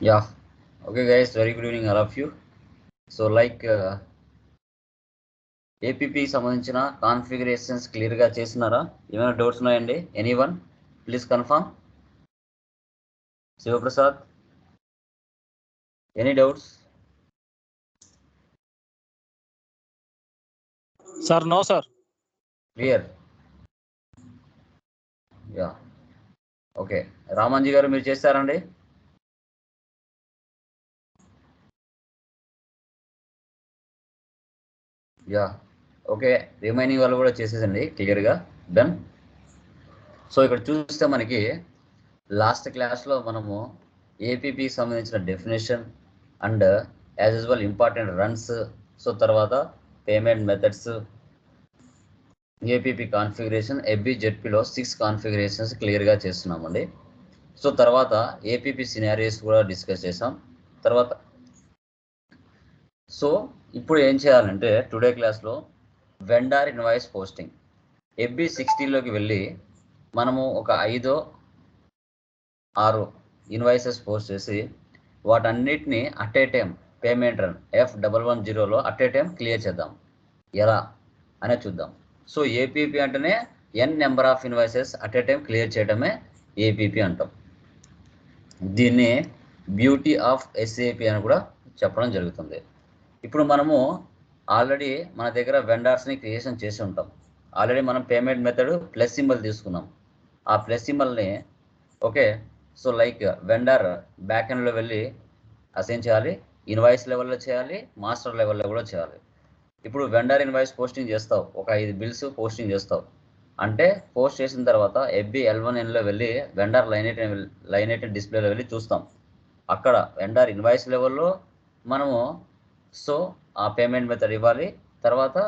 Yeah. Okay, guys. Very good evening, all of you. So, like uh, APP సంబంధించిన configurations క్లియర్గా చేసినారా ఏమైనా doubts ఉన్నాయండి? Anyone please confirm Shivaprasad any doubts sir no sir clear yeah okay Ramanji garu మీరు చేస్తారండి? Yeah. Okay remaining వాళ్ళు కూడా చేసేసండి క్లియర్గా. డన్ సో ఇక్కడ చూస్తే మనకి లాస్ట్ క్లాస్లో మనము ఏపీపీకి సంబంధించిన definition and as usual important runs so తర్వాత payment methods APP configuration FB జెడ్పీలో six configurations క్లియర్గా చేస్తున్నామండి. సో తర్వాత ఏపీపీ సినారీస్ కూడా డిస్కస్ చేసాం తర్వాత సో ఇప్పుడు ఏం చేయాలంటే టుడే క్లాస్లో వెండార్ ఇన్వాయిస్ పోస్టింగ్ ఎఫ్బి సిక్స్టీలోకి వెళ్ళి మనము ఒక ఐదో ఆరు ఇన్వాయిసెస్ పోస్ట్ చేసి వాటన్నిటిని at a time payment run F double one జీరోలో అట్ ఏ టైం క్లియర్ చేద్దాం. ఎలా? అనే చూద్దాం. సో ఏపీపీ అంటేనే N number of invoices at a time clear చేయడమే ఏపీపీ అంటాం. దీన్ని బ్యూటీ ఆఫ్ ఎస్ఏపి అని కూడా చెప్పడం జరుగుతుంది. ఇప్పుడు మనము ఆల్రెడీ మన దగ్గర వెండర్స్ని క్రియేషన్ చేసి ఉంటాం. ఆల్రెడీ మనం పేమెంట్ మెథడ్ ప్లస్ సింబల్ తీసుకున్నాం. ఆ ప్లస్ సింబల్ని okay so like vendor back ఎండ్లో వెళ్ళి అసైన్ చేయాలి ఇన్వాయిస్ లెవెల్లో చేయాలి మాస్టర్ లెవెల్లో కూడా చేయాలి. ఇప్పుడు వెండర్ ఇన్వాయిస్ పోస్టింగ్ చేస్తావు ఒక ఐదు బిల్స్ పోస్టింగ్ చేస్తావు. అంటే పోస్ట్ చేసిన తర్వాత ఎఫ్బి ఎల్వన్ ఎన్లో వెళ్ళి vendor line eight line eight డిస్ప్లేలో వెళ్ళి చూస్తాం. అక్కడ వెండర్ ఇన్వాయిస్ లెవెల్లో మనము సో ఆ పేమెంట్ మెథడ్ ఇవ్వాలి. తర్వాత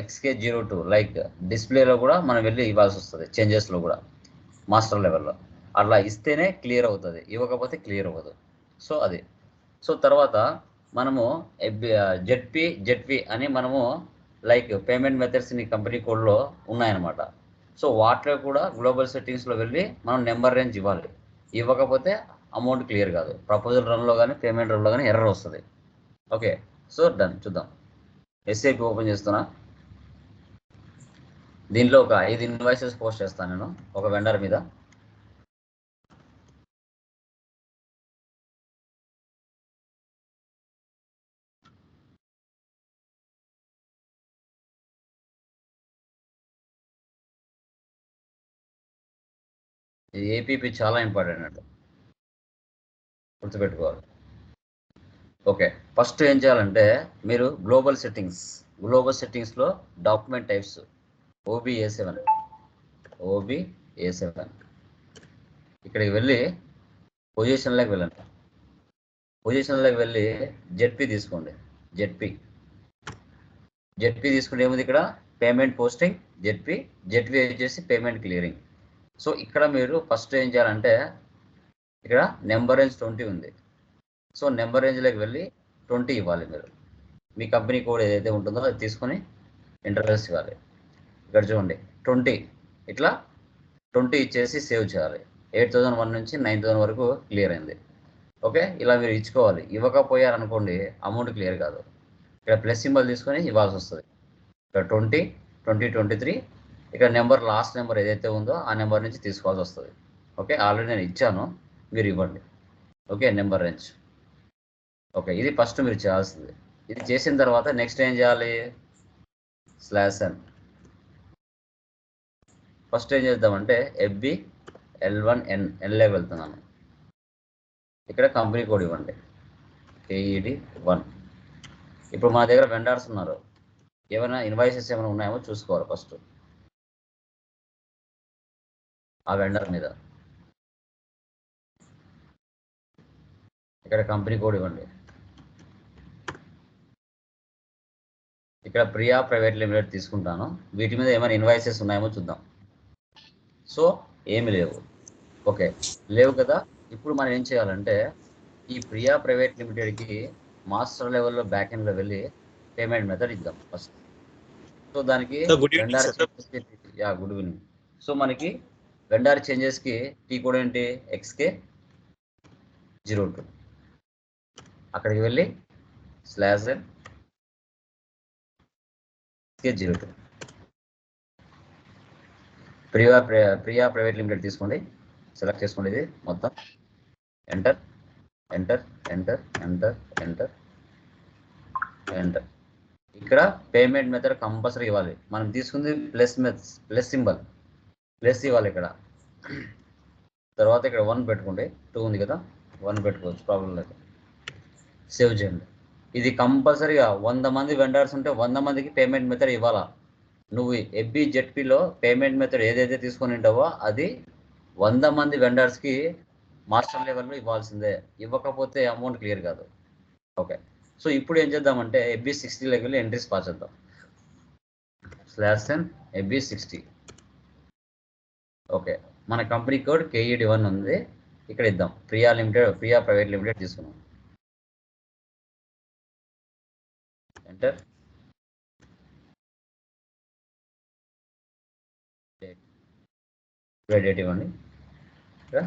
ఎక్స్కే జీరో టూ లైక్ డిస్ప్లేలో కూడా మనం వెళ్ళి ఇవ్వాల్సి వస్తుంది చేంజెస్లో కూడా మాస్టర్ లెవెల్లో అట్లా ఇస్తేనే క్లియర్ అవుతుంది ఇవ్వకపోతే క్లియర్ అవ్వదు. సో అది. సో తర్వాత మనము జెడ్పి జెడ్పి అని మనము లైక్ పేమెంట్ మెథడ్స్ నీ కంపెనీ కోడ్లో ఉన్నాయన్నమాట. సో వాటిలో కూడా గ్లోబల్ సెట్టింగ్స్లో వెళ్ళి మనం నెంబర్ రేంజ్ ఇవ్వాలి. ఇవ్వకపోతే అమౌంట్ క్లియర్ కాదు. ప్రపోజల్ రన్లో కానీ పేమెంట్ రన్లో కానీ ఎర్రర్ వస్తుంది. ఓకే సో డన్ చూద్దాం. ఎస్ఐపి ఓపెన్ చేస్తున్నా. దీనిలో ఒక ఐదు ఇన్వాయిసెస్ పోస్ట్ చేస్తాను నేను ఒక వెండర్ మీద. ఇది ఏపీపీ చాలా ఇంపార్టెంట్ అంటే. గుర్తుపెట్టుకోవాలి. ఓకే. ఫస్ట్ ఏం చేయాలంటే మీరు global settings global సెట్టింగ్స్లో document types OB A seven. OB A seven. ఇక్కడికి వెళ్ళి పొజిషన్లోకి వెళ్ళండి. పొజిషన్లోకి వెళ్ళి జెడ్పి తీసుకోండి. జెడ్పి. జెడ్పి తీసుకుంటే ఏముంది ఇక్కడ? Payment posting ZP. జెడ్పి వచ్చేసి పేమెంట్ క్లియరింగ్. సో ఇక్కడ మీరు ఫస్ట్ ఏం చేయాలంటే ఇక్కడ నెంబర్ రేంజ్ ట్వంటీ ఉంది. సో నెంబర్ రేంజ్లోకి వెళ్ళి ట్వంటీ ఇవ్వాలి మీరు. మీ కంపెనీ కోడ్ ఏదైతే ఉంటుందో అది తీసుకొని ఇంటర్వెల్స్ ఇవ్వాలి. ఇక్కడ చూడండి ట్వంటీ ఇట్లా ట్వంటీ ఇచ్చేసి సేవ్ చేయాలి. ఎయిట్ థౌజండ్ వన్ నుంచి నైన్ థౌసండ్ వరకు క్లియర్ అయింది. ఓకే ఇలా మీరు ఇచ్చుకోవాలి. ఇవ్వకపోయారనుకోండి అమౌంట్ క్లియర్ కాదు. ఇక్కడ ప్లస్ సింబల్ తీసుకొని ఇవ్వాల్సి వస్తుంది. ఇక్కడ ట్వంటీ ట్వంటీ ట్వంటీ త్రీ ఇక్కడ నెంబర్ లాస్ట్ నెంబర్ ఏదైతే ఉందో ఆ నెంబర్ నుంచి తీసుకోవాల్సి వస్తుంది. ఓకే ఆల్రెడీ నేను ఇచ్చాను మీరు ఇవ్వండి. Okay number range. ఓకే ఇది ఫస్ట్ మీరు చేయాల్సింది. ఇది చేసిన తర్వాత నెక్స్ట్ ఏం చేయాలి? స్లాష్ అండ్ ఫస్ట్ ఏం చేద్దామంటే ఎఫ్బి ఎల్ వన్ ఎన్ ఎన్లోకి వెళ్తున్నాను. ఇక్కడ కంపెనీ కోడ్ ఇవ్వండి. KED one. ఇప్పుడు మా దగ్గర వెండర్స్ ఉన్నారు. ఏమైనా ఇన్వాయిసెస్ ఏమైనా ఉన్నాయేమో చూసుకోవాలి ఫస్ట్. ఆ వెండర్ మీద. ఇక్కడ కంపెనీ కోడ్ ఇవ్వండి. ఇక్కడ ప్రియా ప్రైవేట్ లిమిటెడ్ తీసుకుంటాను. వీటి మీద ఏమైనా ఇన్వాయిసెస్ ఉన్నాయేమో చూద్దాం. సో ఏమి లేవు. ఓకే లేవు కదా? ఇప్పుడు మనం ఏం చేయాలంటే ఈ ప్రియా ప్రైవేట్ లిమిటెడ్కి మాస్టర్ లెవెల్లో బ్యాక్ ఎండ్లో వెళ్ళి పేమెంట్ మెథడ్ ఇద్దాం ఫస్ట్. సో దానికి vendor. Yeah good evening. So మనకి వెండార్ చేంజెస్కి టీ కోడ్ ఏంటి? XK zero two. అక్కడికి వెళ్ళి slash N zero two Priya Priya private limited తీసుకోండి. సెలెక్ట్ చేసుకోండి ఇది మొత్తం. Enter enter enter enter enter enter ఇక్కడ పేమెంట్ మెథడ్ కంపల్సరీ ఇవ్వాలి. మనం తీసుకుంది plus meth plus symbol plus ఇవ్వాలి ఇక్కడ. తర్వాత ఇక్కడ వన్ పెట్టుకోండి. టూ ఉంది కదా. వన్ పెట్టుకోవచ్చు. ప్రాబ్లం లేదు. సేవ్ చేయండి. ఇది కంపల్సరీగా వంద మంది వెండర్స్ ఉంటే వంద మందికి పేమెంట్ మెథడ్ ఇవ్వాలా? నువ్వు ఎఫ్బి జెడ్పీలో పేమెంట్ మెథడ్ ఏదైతే తీసుకొని ఉంటావో అది వంద మంది వెండర్స్కి మాస్టర్ లెవెల్లో ఇవ్వాల్సిందే. ఇవ్వకపోతే అమౌంట్ క్లియర్ కాదు. ఓకే సో ఇప్పుడు ఏం చేద్దామంటే FB sixty level entries pass చేద్దాం. Slash N FB sixty okay మన కంపెనీ కోడ్ కేఈడి వన్ ఉంది. ఇక్కడ ఇద్దాం. Priya limited Priya private limited తీసుకున్నాం ఎంటర్ డేట్ ఇవ్వండి ఇక్కడ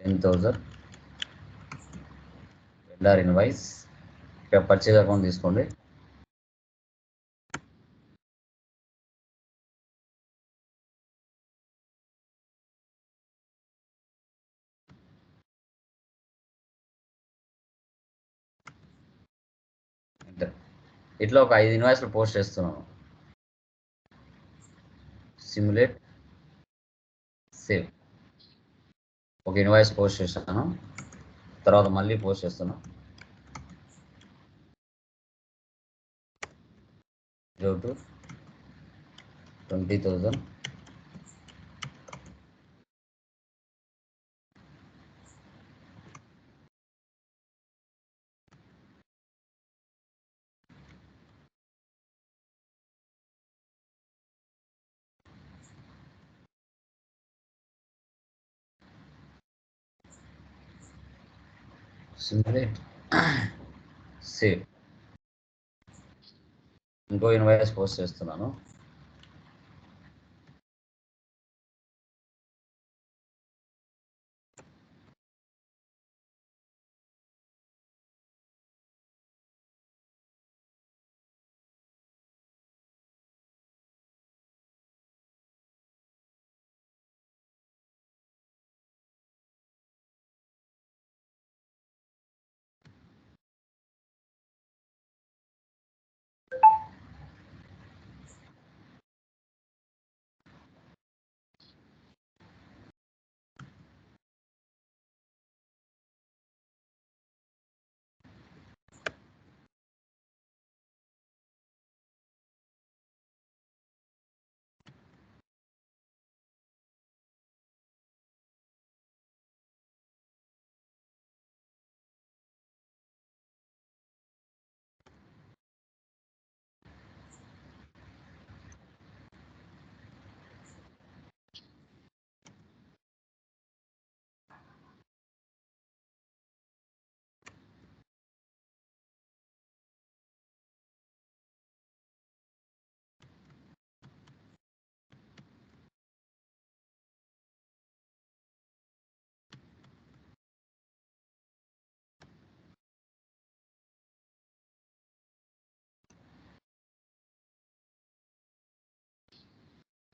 టెన్ థౌజండ్ వెండర్ ఇన్వాయిస్ ఇక్కడ పర్చేజ్ అకౌంట్ తీసుకోండి. ఇట్లా ఒక ఐదు ఇన్వాయిస్లు పోస్ట్ చేస్తున్నాను సిమ్యులేట్ సేవ్ ఒక ఇన్వాయిస్ పోస్ట్ చేస్తాను తర్వాత మళ్ళీ పోస్ట్ చేస్తున్నాను go twenty thousand simple save ఇంకో ఇన్వాయిస్ పోస్ట్ చేస్తున్నాను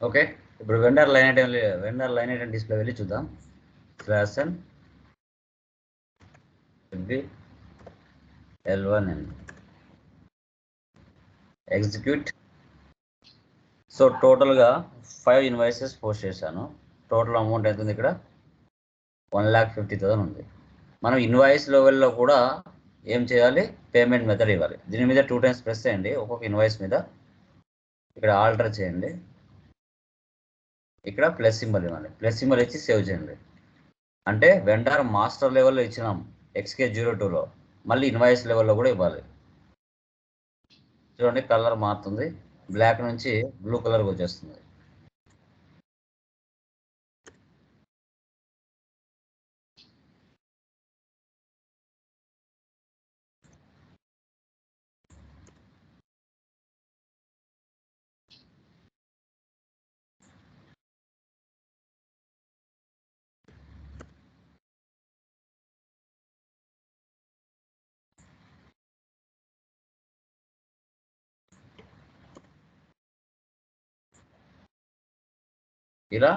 ఓకే. ఇప్పుడు vendor line item vendor line item display వెళ్ళి చూద్దాం. Slash B L one N execute so టోటల్గా ఫైవ్ ఇన్వాయిసెస్ పోస్ట్ చేశాను. టోటల్ అమౌంట్ ఎంత ఉంది ఇక్కడ? వన్ ల్యాక్ ఫిఫ్టీ థౌసండ్ ఉంది. మనం ఇన్వాయిస్ లెవెల్లో కూడా ఏం చేయాలి? పేమెంట్ మెథడ్ ఇవ్వాలి. దీని మీద టూ టైమ్స్ ప్రెస్ చేయండి. ఒక్కొక్క ఇన్వాయిస్ మీద ఇక్కడ ఆల్టర్ చేయండి. ఇక్కడ ప్లస్ సింబల్ ఇవ్వండి. ప్లస్ సింబల్ ఇచ్చి సేవ్ చేయండి. అంటే వెండర్ మాస్టర్ లెవెల్లో ఇచ్చినాం. ఎక్స్కే జీరో టూలో మళ్ళీ ఇన్వాయిస్ లెవెల్లో కూడా ఇవ్వాలి. చూడండి కలర్ మారుతుంది. బ్లాక్ నుంచి బ్లూ కలర్కి వచ్చేస్తుంది. ఇలా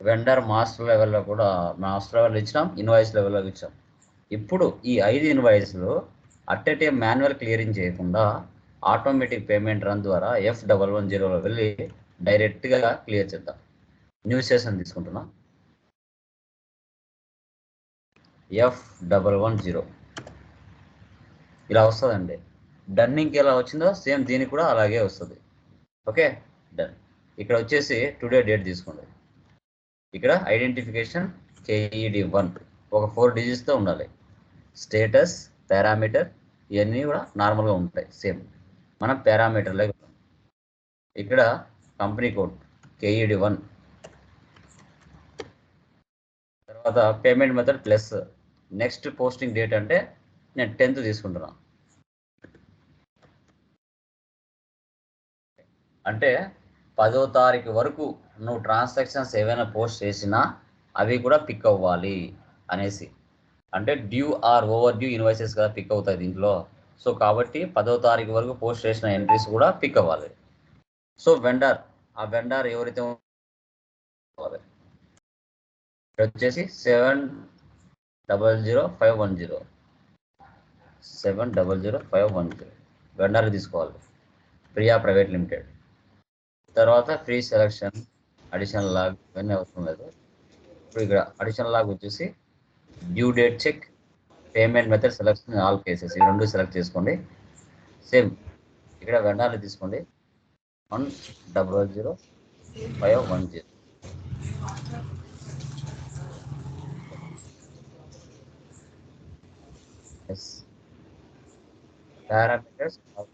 వెండర్ మాస్టర్ లెవెల్లో కూడా మాస్టర్ లెవెల్ ఇచ్చినాం ఇన్వాయిస్ లెవెల్లో ఇచ్చాం. ఇప్పుడు ఈ ఐదు ఇన్వాయిస్లు at a time manual clearing చేయకుండా ఆటోమేటిక్ పేమెంట్ రన్ ద్వారా ఎఫ్ డబల్ వన్ జీరోలో వెళ్ళి డైరెక్ట్గా క్లియర్ చేద్దాం. న్యూ సెషన్ తీసుకుంటున్నా. ఎఫ్ డబల్ వన్ జీరో ఇలా వస్తుందండి. డన్నింగ్కి ఎలా వచ్చిందో సేమ్ దీనికి కూడా అలాగే వస్తుంది. ఓకే డన్ ఇక్కడ వచ్చేసి టుడే డేట్ తీసుకోండి. ఇక్కడ ఐడెంటిఫికేషన్ కేఈడి వన్ ఒక ఫోర్ డిజిట్స్తో ఉండాలి. స్టేటస్ పారామీటర్ ఇవన్నీ కూడా నార్మల్గా ఉంటాయి సేమ్ మనం పారామీటర్లో ఇక్కడ కంపెనీ కోడ్ కేఈడి వన్ తర్వాత payment method plus next posting date అంటే నేను టెన్త్ తీసుకుంటున్నాను అంటే పదో తారీఖు వరకు నువ్వు ట్రాన్సాక్షన్స్ ఏవైనా పోస్ట్ చేసినా అవి కూడా పిక్ అవ్వాలి అనేసి. అంటే due or overdue invoices కదా పిక్ అవుతాయి దీంట్లో. సో కాబట్టి పదో తారీఖు వరకు పోస్ట్ చేసిన ఎంట్రీస్ కూడా పిక్ అవ్వాలి. సో వెండర్ ఆ వెండర్ ఎవరైతే వచ్చేసి seven double zero five one zero seven double zero five one zero vendor తీసుకోవాలి. Priya private limited. తర్వాత ఫ్రీ సెలక్షన్ అడిషనల్ లాగ్ ఇవన్నీ అవసరం లేదు. ఇప్పుడు ఇక్కడ అడిషనల్ లాగ్ వచ్చేసి due date check payment method selection all cases ఈ రెండు సెలెక్ట్ చేసుకోండి. సేమ్ ఇక్కడ వెండాలు తీసుకోండి. One double zero five one zero. Yes parameters of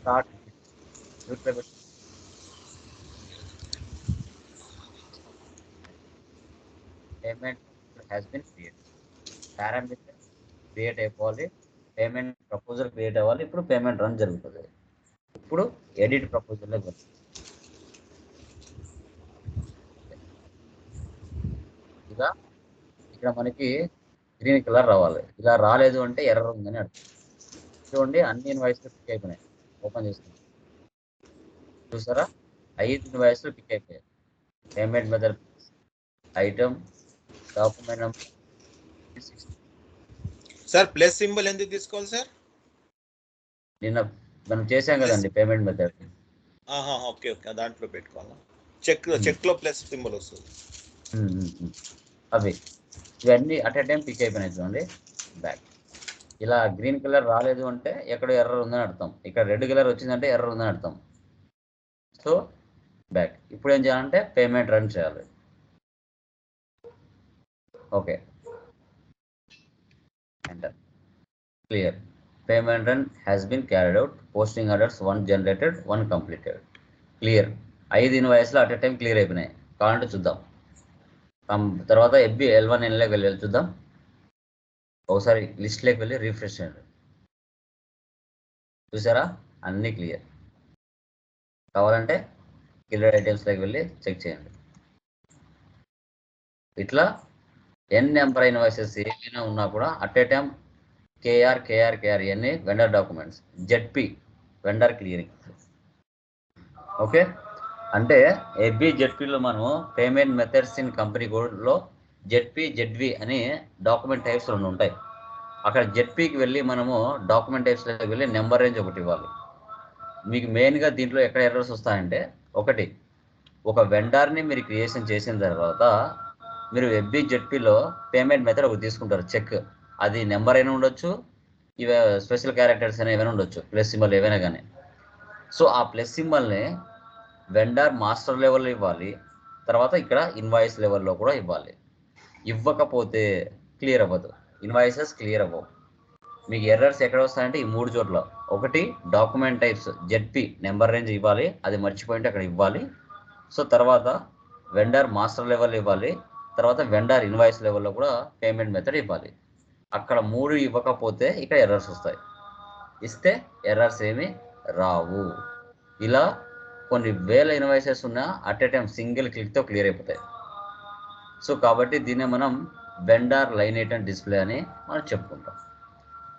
start payment has been create parameter create అయిపోవాలి పేమెంట్ ప్రపోజల్ క్రియేట్ అవ్వాలి ఇప్పుడు పేమెంట్ రన్ జరుగుతుంది. ఇప్పుడు ఎడిట్ ప్రపోజల్లో వెళ్తుంది ఇలా ఇక్కడ మనకి గ్రీన్ కలర్ రావాలి. ఇలా రాలేదు అంటే ఎర్ర ఉందని అర్థం. చూడండి అన్ని ఇన్వాయిస్లు పిక్ అయిపోయినాయి. ఓపెన్ చేస్తున్నాం చూసారా? ఐదు ఇన్వాయిస్లు పిక్ అయిపోయాయి payment method item document number sir plus symbol ఎందుకు తీసుకోవాలి సార్ నిన్న మనం చేసాం కదండి పేమెంట్ మెథడ్ ఆహా ఓకే ఓకే. దాంట్లో పెట్టుకోవాలా? చెక్ చెక్లో ప్లస్ సింబల్ వస్తుంది. అవి. ఇవన్నీ అట్ ఏ టైం పిక్ అయిపోయినాయి చూడండి. బ్యాక్ ఇలా గ్రీన్ కలర్ రాలేదు అంటే ఎక్కడో ఎర్ర ఉందని అర్థం. ఇక్కడ రెడ్ కలర్ వచ్చిందంటే ఎర్ర ఉందని అర్థం. So back. ఇప్పుడు ఏం చేయాలంటే పేమెంట్ రన్ చేయాలి. Okay. Enter clear payment run has been carried out posting orders one generated one completed clear ఐదు ఇన్వాయిస్లు అట్ ఎ టైం క్లియర్ అయిపోయినాయి. కావాలంటే చూద్దాం. తర్వాత ఎఫ్బి ఎల్ వన్ ఎన్లోకి వెళ్ళి చూద్దాం. ఒకసారి లిస్ట్లోకి వెళ్ళి రిఫ్రెష్ చేయండి. చూసారా? అన్నీ క్లియర్. కావాలంటే కిల్లర్ ఐటమ్స్లోకి వెళ్ళి చెక్ చేయండి. ఇట్లా ఎన్ నెంబర్ ఇన్వాయిసెస్ ఏమైనా ఉన్నా కూడా at a time KR KR KR ఇవన్నీ vendor documents ZP vendor clearing okay అంటే ఏబిజెడ్పిలో జెడ్పీలో మనం పేమెంట్ మెథడ్స్ ఇన్ కంపెనీ కోడ్లో జెడ్పి జెడ్వి అని డాక్యుమెంట్ టైప్స్ రెండు ఉంటాయి. అక్కడ జెడ్పీకి వెళ్ళి మనము డాక్యుమెంట్ టైప్స్లోకి వెళ్ళి నెంబర్ రేంజ్ ఒకటి ఇవ్వాలి. మీకు మెయిన్గా దీంట్లో ఎక్కడ ఎర్రర్స్ వస్తాయంటే ఒకటి ఒక వెండర్ని మీరు క్రియేషన్ చేసిన తర్వాత మీరు ఎఫ్బి జెడ్పీలో పేమెంట్ మెథడ్ ఒకటి తీసుకుంటారు చెక్ అది నెంబర్ అయినా ఉండొచ్చు ఇవ స్పెషల్ క్యారెక్టర్స్ అయినా ఏమైనా ఉండొచ్చు ప్లస్ సింబల్ ఏవైనా కానీ సో ఆ ప్లస్ సింబల్ని వెండర్ మాస్టర్ లెవెల్లో ఇవ్వాలి తర్వాత ఇక్కడ ఇన్వాయిస్ లెవెల్లో కూడా ఇవ్వాలి. ఇవ్వకపోతే క్లియర్ అవ్వదు. ఇన్వాయిసెస్ క్లియర్ అవ్వవు. మీకు ఎర్రర్స్ ఎక్కడ వస్తాయంటే ఈ మూడు చోట్ల. ఒకటి document types ZP number range ఇవ్వాలి. అది మర్చిపోయింటే అక్కడ ఇవ్వాలి. సో తర్వాత వెండర్ మాస్టర్ లెవెల్ ఇవ్వాలి. తర్వాత వెండర్ ఇన్వాయిస్ లెవెల్లో కూడా పేమెంట్ మెథడ్ ఇవ్వాలి. అక్కడ మూడు ఇవ్వకపోతే ఇక్కడ ఎర్రర్స్ వస్తాయి. ఇస్తే ఎర్రర్స్ ఏమి రావు. ఇలా కొన్ని వేల ఇన్వాయిసెస్ ఉన్నా అట్ ఏ టైం సింగిల్ క్లిక్తో క్లియర్ అయిపోతాయి. సో కాబట్టి దీన్నే మనం బెండార్ లైన్ ఐటమ్ డిస్ప్లే అని మనం చెప్పుకుంటాం.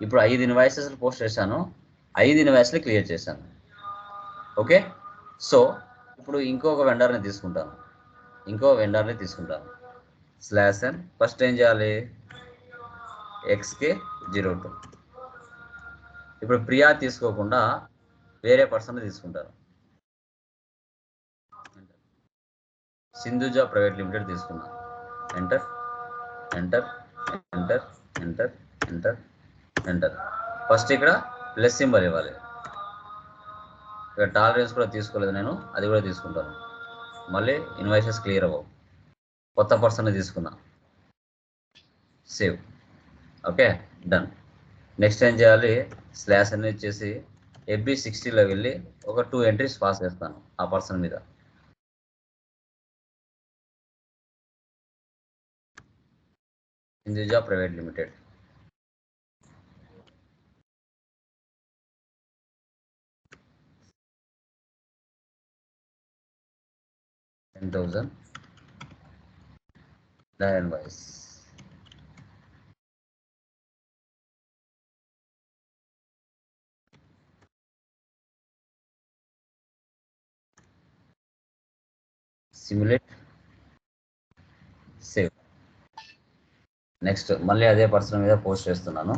ఇప్పుడు ఐదు ఇన్వాయిసెస్ పోస్ట్ చేశాను. ఐదు ఇన్వాయిస్లు క్లియర్ చేశాను. ఓకే సో ఇప్పుడు ఇంకొక వెండర్ని తీసుకుంటాను. ఇంకో వెండర్ని తీసుకుంటాను. స్లాష్ అండ్ ఫస్ట్ ఏం చేయాలి? ఎక్స్కే జీరో టూ ఇప్పుడు ప్రియా తీసుకోకుండా వేరే పర్సన్ తీసుకుంటారు సింధుజా ప్రైవేట్ లిమిటెడ్ తీసుకున్నాను. Enter enter enter enter enter enter first ఇక్కడ ప్లస్ సింబల్ ఇవ్వాలి. ఇక్కడ టాలరెన్స్ కూడా తీసుకోలేదు నేను అది కూడా తీసుకుంటాను. మళ్ళీ ఇన్వాయిసెస్ క్లియర్ అవ్వవు. కొత్త పర్సన్ తీసుకున్నా సేవ్ ఓకే డన్ నెక్స్ట్ ఏం చేయాలి? స్లాష్ అనేది చేసి ఎఫ్బి సిక్స్టీలో వెళ్ళి ఒక టూ ఎంట్రీస్ పాస్ చేస్తాను ఆ పర్సన్ మీద. Hinduja Private Limited. Ten thousand. Nine advice. simulate save next మళ్ళీ అదే పర్సన్ మీద పోస్ట్ చేస్తున్నాను.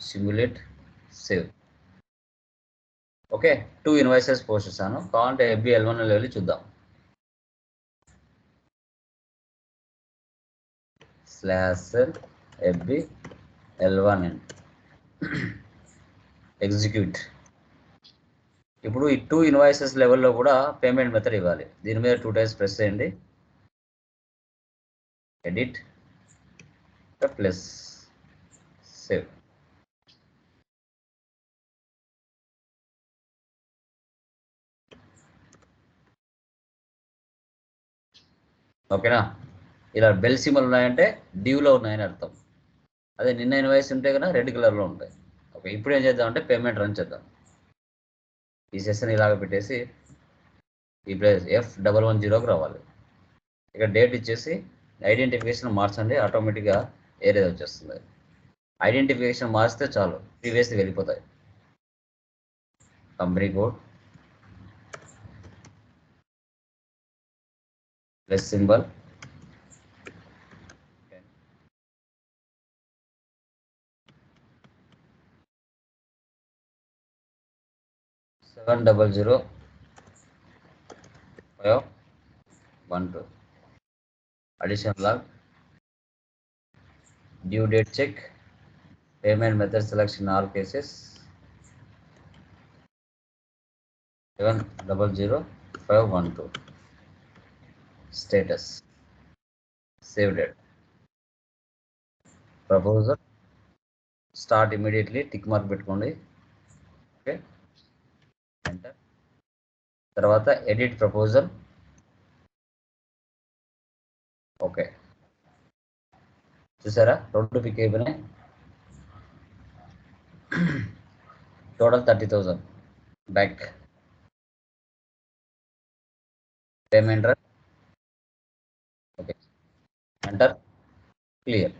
Simulate save okay two invoices post చేశాను. కావాలంటే ఎఫ్బి ఎల్ వన్ వెళ్ళి చూద్దాం. Slash FB L one N execute ఇప్పుడు ఈ టూ ఇన్వాయిసెస్ లెవెల్లో కూడా పేమెంట్ మెథడ్ ఇవ్వాలి. దీని మీద టూ టైమ్స్ ప్రెస్ చేయండి. ఎడిట్ ప్లస్ సేవ్ ఓకేనా? ఇలా బెల్ సిమ్మలు ఉన్నాయంటే డ్యూలో ఉన్నాయని అర్థం. అదే నిన్న ఇన్వాయిస్ ఉంటే కదా రెడ్ కలర్లో ఉంటాయి. ఓకే ఇప్పుడు ఏం చేద్దాం అంటే పేమెంట్ రన్ చేద్దాం. ఈ సెషన్ ఇలాగ పెట్టేసి ఈ ప్లేస్ ఎఫ్ డబల్ వన్ జీరోకి రావాలి. ఇక డేట్ ఇచ్చేసి ఐడెంటిఫికేషన్ మార్చండి ఆటోమేటిక్గా ఏరియా వచ్చేస్తుంది. ఐడెంటిఫికేషన్ మార్చితే చాలు ప్రీవియస్ వెళ్ళిపోతాయి. Company code. plus symbol. okay. seven double zero. Five. One two. Addition log. Due date check. Payment method selection all cases. seven double zero. Five one two. Status save date proposal start immediately tick mark పెట్టుకోండి. Okay enter తర్వాత edit proposal okay చూసారా? రెండు pick అయిపోయినాయి. Total thirty thousand back payment అంటారు clear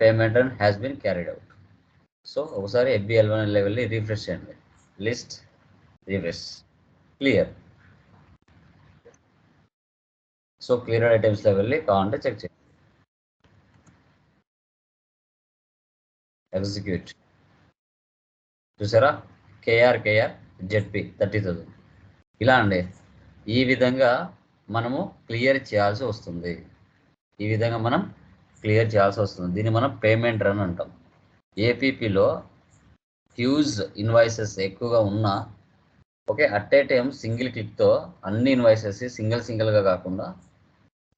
payment run has been carried out so ఒకసారి FBL one లెవెల్ని refresh చేయండి. List refresh clear so clear items లెవెల్ని కావాలంటే చెక్ చేయండి. ఎగ్జిక్యూట్ చూసారా? KR KR ZP thirty thousand ఇలా అండి. ఈ విధంగా మనము క్లియర్ చేయాల్సి వస్తుంది. ఈ విధంగా మనం క్లియర్ చేయాల్సి వస్తుంది. దీన్ని మనం పేమెంట్ రన్ అంటాం. ఏపీపీలో హ్యూజ్ ఇన్వాయిసెస్ ఎక్కువగా ఉన్నా okay at a time single క్లిక్తో అన్ని ఇన్వాయిసెస్ సింగిల్ సింగిల్గా కాకుండా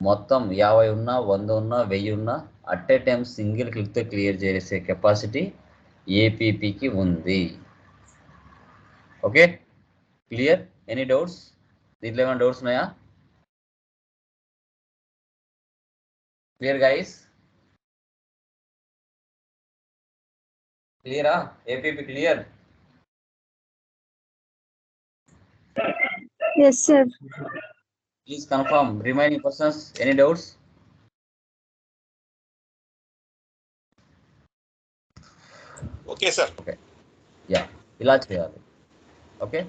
మొత్తం యాభై ఉన్నా వంద ఉన్నా వెయ్యి ఉన్నా అట్ ఏ టైం సింగిల్ క్లిక్తో క్లియర్ చేసే కెపాసిటీ ఏపీపీకి ఉంది. Okay clear? Any doubts? దీంట్లో ఏమైనా డౌట్స్ ఉన్నాయా? క్లియర్ గైస్ క్లియరా APP clear Yes, sir. Please confirm remaining persons any doubts okay sir yeah ఇలా చేయాలి ఓకే